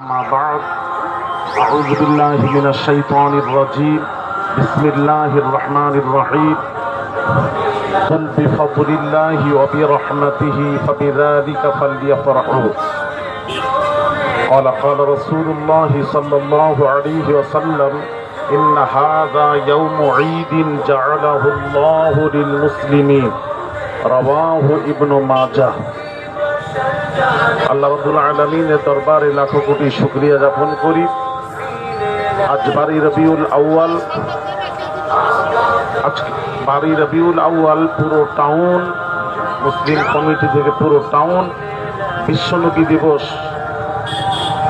ما بعد اعوذ بالله من الشيطان الرجيم. بسم الله الرحمن الرحيم. بل بفضل الله وبرحمته فبذلك فليفرحوا. قال قال رسول الله صلى الله عليه وسلم ان هذا يوم عيد جعله الله للمسلمين. رواه ابن ماجه. আল্লাহ আলমিনের দরবারে লাখো কোটি শুক্রিয়া জ্ঞাপন করি। আজ বাড়ি রবিউল আউয়াল। বাড়ি রবিউল আউয়াল পুরো টাউন, মুসলিম কমিটি থেকে পুরো টাউন বিশ্বনবী দিবস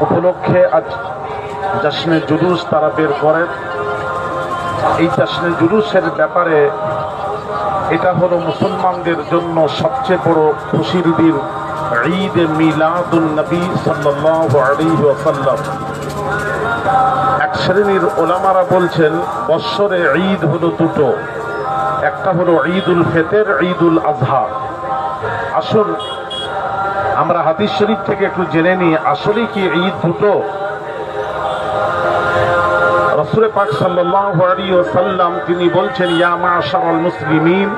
উপলক্ষে আজ জাসনে জুলুস তারা বের করেন এই জাসনে জুলুসের ব্যাপারে এটা হলো মুসলমানদের জন্য সবচেয়ে বড় খুশির দিন। ঈদ মিলাদুল নবী ওয়াসাল্লাম। এক শ্রেণির ওলামারা বলছেন, বৎসরে ঈদ হলো দুটো। একটা হলো ঈদুল ফেতের, ঈদুল আজহা আসুন, আমরা হাদিস শরীফ থেকে একটু জেনে নিই, আসলে কি ঈদ দুটো? রসুল পাক সাল্লাল্লাহু আলাইহি ওয়াসাল্লাম তিনি বলছেন, ইয়া মাশারাল মুসলিমিন,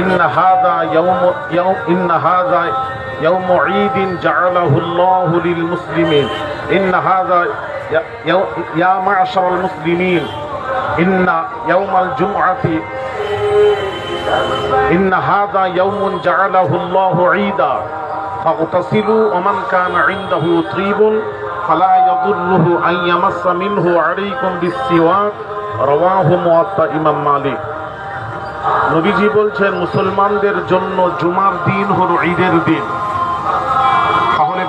ইন্ন হাযা ইয়াউম হাযা يوم عيد جعله الله للمسلمين إن هذا يو- يا معشر المسلمين إن يوم الجمعة إن هذا يوم جعله الله عيدا فاغتسلوا ومن كان عنده طيب فلا يضره أن يمس منه عليكم بالسواك رواه موطأ إمام مالك নবীজি বলছেন মুসলমানদের জন্য জুমার দিন হলো ঈদের দিন তাহলে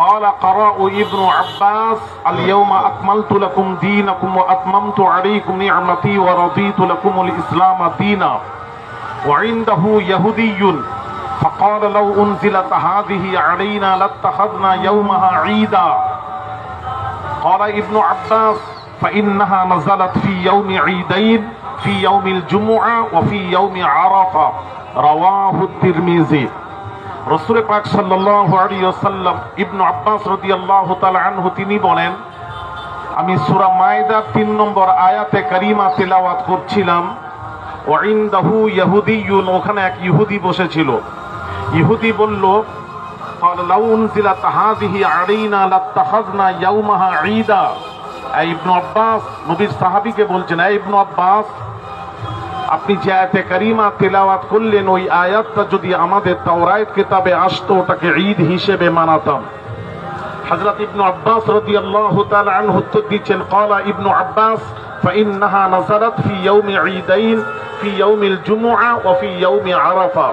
قال قراء ابن عباس اليوم أكملت لكم دينكم وأتممت عليكم نعمتي ورضيت لكم الإسلام دينا. وعنده يهودي. فقال لو أنزلت هذه علينا لاتخذنا يومها عيدا. قال ابن عباس فإنها نزلت في يوم عيدين في يوم الجمعة وفي يوم عرفة. رواه الترمذي. রসুরে পাক সাল্লাহ আলিয়াল্লাম ইবনু আব্বাস রদি আল্লাহ আনহু, তিনি বলেন, আমি সুরা মায়দা তিন নম্বর আয়াতে করিমা তেলাওয়াত করছিলাম। ওয়াইন্দাহু ইহুদি ইউন ওখানে এক ইহুদি বসেছিল। ইহুদি বলল ইবনু আব্বাস নবীর সাহাবিকে বলছেন ইবনু আব্বাস আপনি যে আয়াতে কারিমা তেলাওয়াত করলেন ওই আয়াতটা যদি আমাদের তাওরায়েত কিতাবে আসতো ওটাকে ঈদ হিসেবে মানাতাম হযরত ইবনু আব্বাস রাদিয়াল্লাহু তাআলা আনহু উত্তর দিচ্ছেন قال ইবনু আব্বাস فإنها نزلت في يوم عيدين في يوم الجمعة وفي يوم عرفة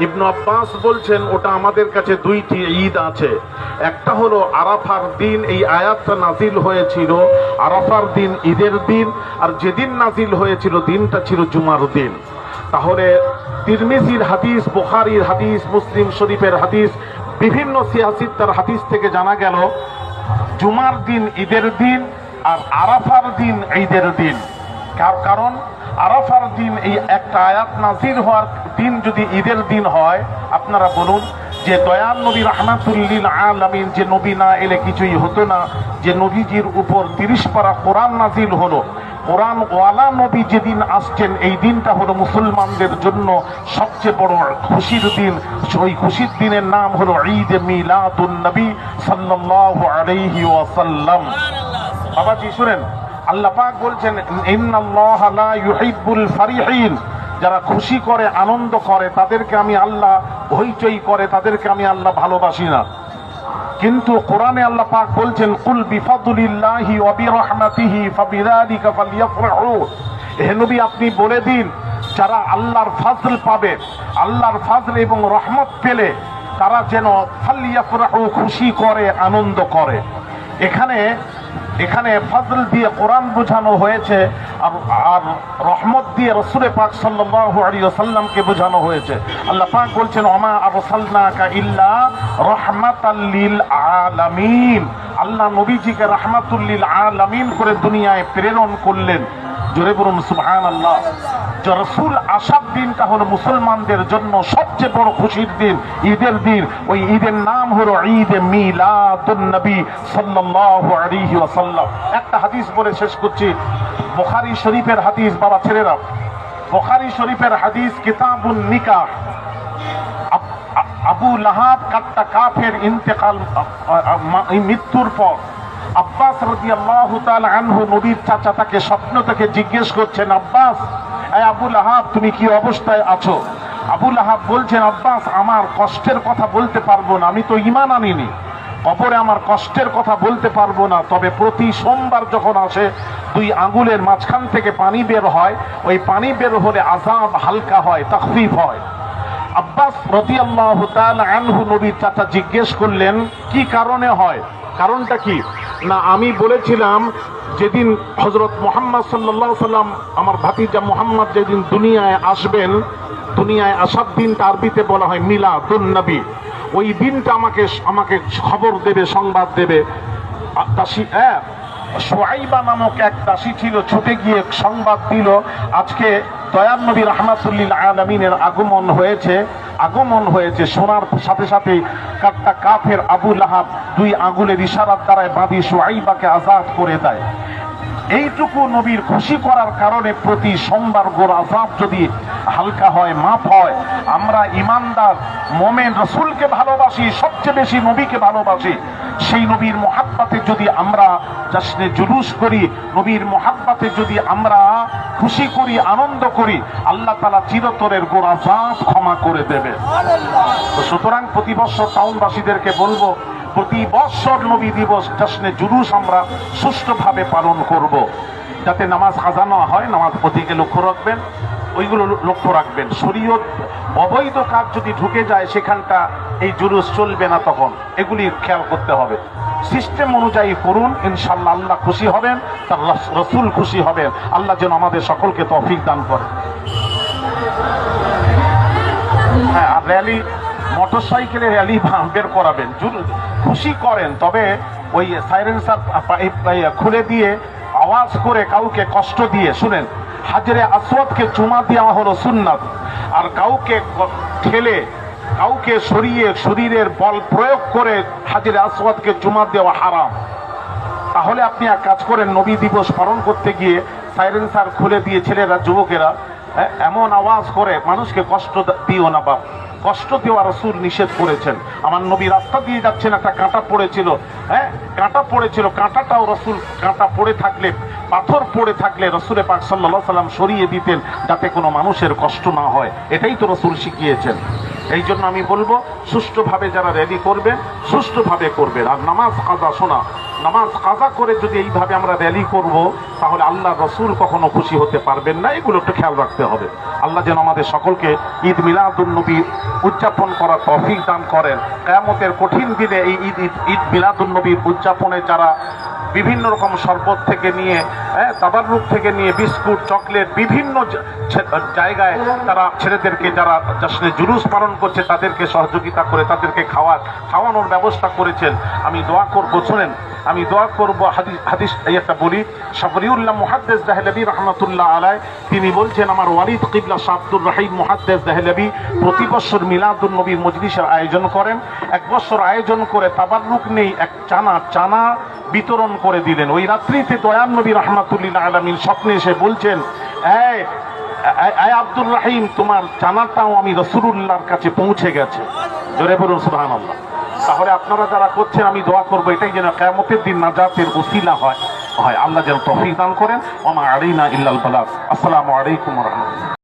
ইবনু আব্বাস বলছেন, ওটা আমাদের কাছে দুইটি ঈদ আছে। একটা হলো আরাফার দিন, এই আয়াতটা নাজিল হয়েছিল আরাফার দিন, ঈদের দিন, আর যেদিন নাজিল হয়েছিল দিনটা ছিল জুমার দিন। তাহলে তিরমিজির হাদিস, বোখারির হাদিস, মুসলিম শরীফের হাদিস, বিভিন্ন সিয়াসিত্তার হাদিস থেকে জানা গেল, জুমার দিন ঈদের দিন আর আরাফার দিন ঈদের দিন। কার- কারণ আরাফার দিন এই একটা আয়াত নাজির হওয়ার দিন যদি ঈদের দিন হয়, আপনারা বলুন যে দয়াল নবী রহমাতুল্লিল আলামিন, যে নবী না এলে কিছুই হতো না, যে নবীজির উপর তিরিশ পারা কোরআন নাজিল হলো। কোরআন ওয়ালা নবী যেদিন আসছেন, এই দিনটা হলো মুসলমানদের জন্য সবচেয়ে বড় খুশির দিন। ওই খুশির দিনের নাম হলো ঈদ মিলাদুন নবী সাল্লাল্লাহু আলাইহি ওয়াসাল্লাম। বাবাজি, শুনেন, আল্লাহ পাক বলছেন, ইন্নাল্লাহা লা ইউহিব্বুল ফারিহিন। যারা খুশি করে, আনন্দ করে, তাদেরকে আমি আল্লাহ হইচই করে, তাদেরকে আমি আল্লাহ ভালোবাসি না। কিন্তু কোরআনে আল্লাহ পাক বলছেন, কুল বিফাদুলিল্লাহি ওয়া বিরহমাতিহি ফাবিযালিকা ফালইফরাহু হে নবী, আপনি বলে দিন, যারা আল্লাহর ফাজল পাবে, আল্লাহর ফাজল এবং রহমত পেলে তারা যেন ফালিয়াফরাহু, খুশি করে, আনন্দ করে। এখানে এখানে ফজল দিয়ে কোরআন বোঝানো হয়েছে আর আর রহমত দিয়ে রসুলে পাক সাল্লাল্লাহু আলী বোঝানো হয়েছে। আল্লাহ পাক বলছেন অমা আর আরসালনাকা ইল্লা রহমাত আলামিন। আল্লাহ নবীজিকে রহমাতুল্লিল আলামিন করে দুনিয়ায় প্রেরণ করলেন। জোরে বলুন সুবহান আল্লাহ রসুল আসার দিনটা হলো মুসলমানদের জন্য সবচেয়ে বড় খুশির দিন, ঈদের দিন। ওই ঈদের নাম হলো ঈদ মিলাদুন নবী সাল্লাল্লাহু একটা হাদিস বলে শেষ করছি। বুখারী শরীফের হাদিস, বাবা ছেলেরা। বুখারী শরীফের হাদিস, কিতাবুন নিকাহ। আব- লাহাব কাট্টা কাফের ইন্তেকাল মৃত্যুর পর আব্বাস রাদিয়াল্লাহু তাআলা আনহু নবীর চাচা তাকে স্বপ্ন থেকে জিজ্ঞেস করছেন, আব্বাস, এই আবু লাহাব, তুমি কি অবস্থায় আছো? আবু লাহাব বলছেন, আব্বাস, আমার কষ্টের কথা বলতে পারব না, আমি তো ঈমান আনিনি। কবরে আমার কষ্টের কথা বলতে পারব না, তবে প্রতি সোমবার যখন আসে, দুই আঙ্গুলের মাঝখান থেকে পানি বের হয়, ওই পানি বের হলে আজাব হালকা হয়, তখফিফ হয়। আব্বাস রাদিয়াল্লাহু তাআলা আনহু নবীর চাচা জিজ্ঞেস করলেন, কি কারণে হয়? কারণটা কি? না, আমি বলেছিলাম যেদিন হজরত মোহাম্মদ সাল্লাল্লাহু সাল্লাম, আমার ভাতিজা মোহাম্মদ যেদিন দুনিয়ায় আসবেন, দুনিয়ায় আসার দিনটা আরবিতে বলা হয় মিলাদুন নবী। ওই দিনটা আমাকে আমাকে খবর দেবে, সংবাদ দেবে। দাসী হ্যাঁ সোয়াইবা নামক এক দাসী ছিল, ছুটে গিয়ে সংবাদ দিল, আজকে দয়ার নবী রহমাতুল্লিল আলমিনের আগমন হয়েছে। আগমন হয়েছে। শোনার সাথে সাথে কাট্টা কাফের আবু লাহাব দুই আঙুলের ইশারার দ্বারায় বাঁধি সোয়াইবাকে আজাদ করে দেয়। এইটুকু নবীর খুশি করার কারণে প্রতি সোমবার গোর আজাব যদি হালকা হয়, মাফ হয়। আমরা ইমানদার, মোমেন রসুলকে ভালোবাসি, সবচেয়ে বেশি নবীকে ভালোবাসি। সেই নবীর মহাব্বাতে যদি আমরা জাসনে জুলুস করি, নবীর মহাব্বাতে যদি আমরা খুশি করি, আনন্দ করি, আল্লাহ তালা চিরতরের গোড়া জাত ক্ষমা করে দেবে। সুতরাং প্রতি বছর টাউনবাসীদেরকে বলব, প্রতি বছর নবী দিবস, জশ্নে জুলুস আমরা সুষ্ঠুভাবে পালন করব। যাতে নামাজ আজানো হয়, নামাজ প্রতিকে লক্ষ্য রাখবেন। ওইগুলো লক্ষ্য রাখবেন। শরীয়ত অবৈধ কাজ যদি ঢুকে যায়, সেখানটা এই জুলুস চলবে না তখন। এগুলি খেয়াল করতে হবে। সিস্টেম অনুযায়ী করুন, ইনশাল্লাহ আল্লাহ খুশি হবেন, তার রসুল খুশি হবেন। আল্লাহ যেন আমাদের সকলকে তৌফিক দান করে হ্যাঁ আর র্যালি মোটর সাইকেলে র্যালি বের করাবেন। খুশি করেন, তবে ওই সাইলেন্সার খুলে দিয়ে আওয়াজ করে কাউকে কষ্ট দিয়ে, শুনেন। হাজরে আসওয়াদকে চুমা দেওয়া হলো সুন্নাত। আর কাউকে ঠেলে কাউকে সরিয়ে শরীরের বল প্রয়োগ করে হাজরে আসওয়াদকে চুমা দেওয়া হারাম। তাহলে আপনি এক কাজ করেন নবী দিবস পালন করতে গিয়ে সাইলেন্সার খুলে দিয়ে ছেলেরা যুবকেরা হ্যাঁ, এমন আওয়াজ করে মানুষকে কষ্ট দিও না বাপ। কষ্ট দেওয়া রসুল নিষেধ করেছেন। আমার নবী রাস্তা দিয়ে যাচ্ছেন একটা কাঁটা পড়েছিল হ্যাঁ কাঁটা পড়েছিল কাঁটাটাও রসুল কাঁটা পড়ে থাকলে পাথর পড়ে থাকলে রসুলে পাক সাল্লাহ সাল্লাম সরিয়ে দিতেন, যাতে কোনো মানুষের কষ্ট না হয়। এটাই তো রসুল শিখিয়েছেন। এই জন্য আমি বলব, সুষ্ঠুভাবে যারা রেডি করবেন, সুষ্ঠুভাবে করবেন। আর নামাজ কাজা, শোনা, নামাজ কাজা করে যদি এইভাবে আমরা র্যালি করব, তাহলে আল্লাহ রসুল কখনো খুশি হতে পারবেন না। এগুলো একটু খেয়াল রাখতে হবে। আল্লাহ যেন আমাদের সকলকে ঈদ মিলাদুল নবী উদযাপন করার তফিক দান করেন। কেয়ামতের কঠিন দিনে এই ঈদ ঈদ ঈদ মিলাদুল নবীর উদযাপনে যারা বিভিন্ন রকম শরবত থেকে নিয়ে হ্যাঁ তাবারুক থেকে নিয়ে, বিস্কুট, চকলেট, বিভিন্ন জায়গায় তারা ছেলেদেরকে যারা জশ্নে জুলুস পালন করছে, তাদেরকে সহযোগিতা করে, তাদেরকে খাওয়ার খাওয়ানোর ব্যবস্থা করেছেন। আমি দোয়া করব, শোনেন, আমি দোয়া করব হাদিস হাদিস একটা বলি সাবরিউল্লাহ মুহাদ্দেস দেহলবি রহমতুল্লাহ আলাই তিনি বলছেন, আমার ওয়ালিদ কিবলা শাব্দুর রাহিম মুহাদ্দেস দেহলবি প্রতি বছর মিলাদুল নবীর মজলিসের আয়োজন করেন। এক বছর আয়োজন করে তাবারুক নেই, এক চানা চানা বিতরণ করে দিলেন। ওই রাত্রিতে দয়ান নবী রহমাতুল্লিল্লাহ আলমিন স্বপ্নে এসে বলছেন আব্দুর রাহিম, তোমার জানাটাও আমি রসুলুল্লাহর কাছে পৌঁছে গেছে। জোরে বলুন সুবহান আল্লাহ তাহলে আপনারা যারা করছেন, আমি দোয়া করব, এটাই যেন কেমতের দিন নাজাতের ওসিলা হয় হয়। আল্লাহ যেন তফিক দান করেন। ওমা আলাইনা ইল্লাল বালাগ। আসসালামু আলাইকুম রহমতুল্লাহ।